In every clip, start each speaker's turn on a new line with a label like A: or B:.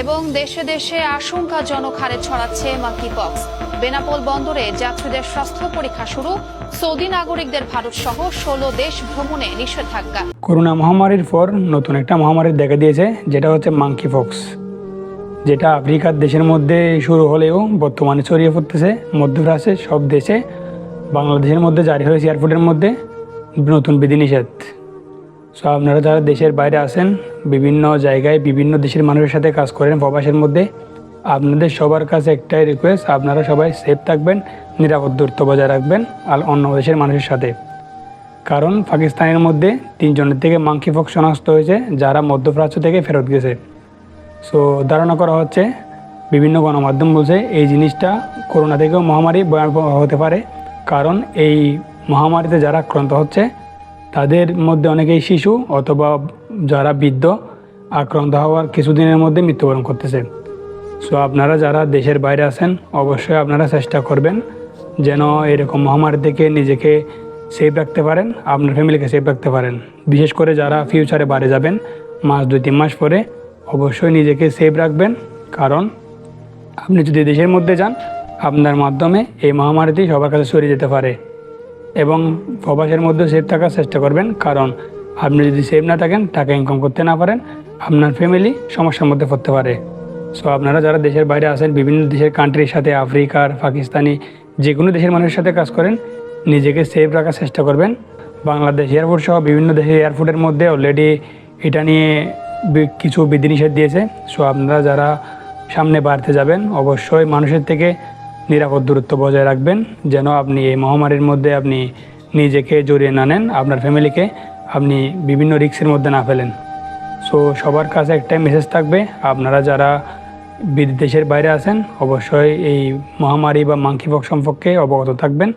A: এবং দেশে দেশে আশঙ্কাজনক হারে ছড়াচ্ছে মাকি পক্স বেনাপোল বন্দরে যাত্রীদের স্বাস্থ্য পরীক্ষা শুরু। সৌদি নাগরিকদের ভারত সহ ষোলো দেশ ভ্রমণে নিষেধাজ্ঞা।
B: করোনা মহামারীর পর নতুন একটা মহামারী দেখা দিয়েছে, যেটা হচ্ছে মাঙ্কি ফক্স যেটা আফ্রিকার দেশের মধ্যে শুরু হলেও বর্তমানে ছড়িয়ে পড়তেছে। মধ্যপ্রাচ্যে সব দেশে, বাংলাদেশের মধ্যে জারি হয়েছে এয়ারপোর্টের মধ্যে নতুন বিধিনিষেধ। সো আপনারা যারা দেশের বাইরে আছেন বিভিন্ন জায়গায় বিভিন্ন দেশের মানুষের সাথে কাজ করেন। প্রবাসের মধ্যে আপনাদের সবার কাছে একটাই রিকোয়েস্ট আপনারা সবাই সেফ থাকবেন, নিরাপদ দূরত্ব বজায় রাখবেন আর অন্য দেশের মানুষের সাথে। কারণ পাকিস্তানের মধ্যে তিনজনের থেকে মাংকি ফক্স শনাক্ত হয়েছে, যারা মধ্যপ্রাচ্য থেকে ফেরত গেছে। সো ধারণা করা হচ্ছে, বিভিন্ন গণমাধ্যম বলছে এই জিনিসটা করোনা থেকেও মহামারী হতে পারে। কারণ এই মহামারীতে যারা আক্রান্ত হচ্ছে তাদের মধ্যে অনেকেই শিশু অথবা যারা বৃদ্ধ আক্রান্ত হওয়ার কিছুদিনের মধ্যে মৃত্যুবরণ করতেছে। সো আপনারা যারা দেশের বাইরে আছেন, অবশ্যই আপনারা চেষ্টা করবেন যেন এরকম মহামারী থেকে নিজেকে সেফ রাখতে পারেন, আপনার ফ্যামিলিকে সেফ রাখতে পারেন। বিশেষ করে যারা ফিউচারে বাইরে যাবেন, মাস দুই, তিন মাস পরে অবশ্যই নিজেকে সেফ রাখবেন। কারণ আপনি যদি দেশের মধ্যে যান, আপনার মাধ্যমে এই মহামারীটি সবার কাছে সরে যেতে পারে। এবং প্রবাসের মধ্যে সেফ থাকার চেষ্টা করবেন। কারণ আপনি যদি সেফ না থাকেন, টাকা ইনকাম করতে না পারেন, আপনার ফ্যামিলি সমস্যার মধ্যে পড়তে পারে। সো আপনারা যারা দেশের বাইরে আসেন বিভিন্ন দেশের কান্ট্রির সাথে আফ্রিকার পাকিস্তানি যে কোনো দেশের মানুষের সাথে কাজ করেন, নিজেকে সেফ রাখার চেষ্টা করবেন। বাংলাদেশ এয়ারপোর্ট সহ বিভিন্ন দেশের এয়ারপোর্টের মধ্যে অলরেডি এটা নিয়ে কিছু বিধিনিষেধ দিয়েছে। সো আপনারা যারা সামনে বাড়তে যাবেন, অবশ্যই মানুষের থেকে নিরাপদ দূরত্ব বজায় রাখবেন, যেন আপনি এই মহামারীর মধ্যে আপনি নিজেকে জড়িয়ে না নেন, আপনার ফ্যামিলিকে আপনি বিভিন্ন রিস্কের মধ্যে না ফেলেন। সো, সবার কাছে একটাই মেসেজ থাকবে, আপনারা যারা বিদেশের বাইরে আছেন, অবশ্যই এই মহামারী বা মাংকিপক সম্পর্কে অবগত থাকবেন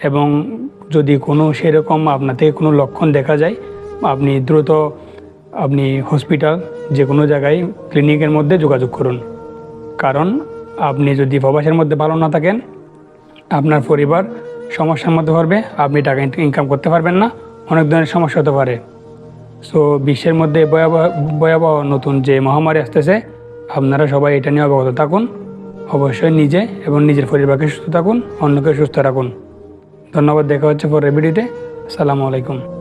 B: এবং যদি কোনো সেরকম আপনার থেকে কোনো লক্ষণ দেখা যায়, আপনি দ্রুত আপনি হসপিটাল যে কোনো জায়গায় ক্লিনিকের মধ্যে যোগাযোগ করুন। কারণ আপনি যদি প্রবাসের মধ্যে ভালো না থাকেন, আপনার পরিবার সমস্যার মধ্যে পড়বে, আপনি টাকা ইনকাম করতে পারবেন না, অনেক ধরনের সমস্যা হতে পারে। সো বিশ্বের মধ্যে ভয়াবহ ভয়াবহ নতুন যে মহামারী আসতেছে, আপনারা সবাই এটা নিয়ে অবগত থাকুন, অবশ্যই নিজে এবং নিজের পরিবারকে সুস্থ থাকুন, অন্যকে সুস্থ রাখুন। ধন্যবাদ, দেখা হচ্ছে পরের ভিডিওতে। আসসালামু আলাইকুম।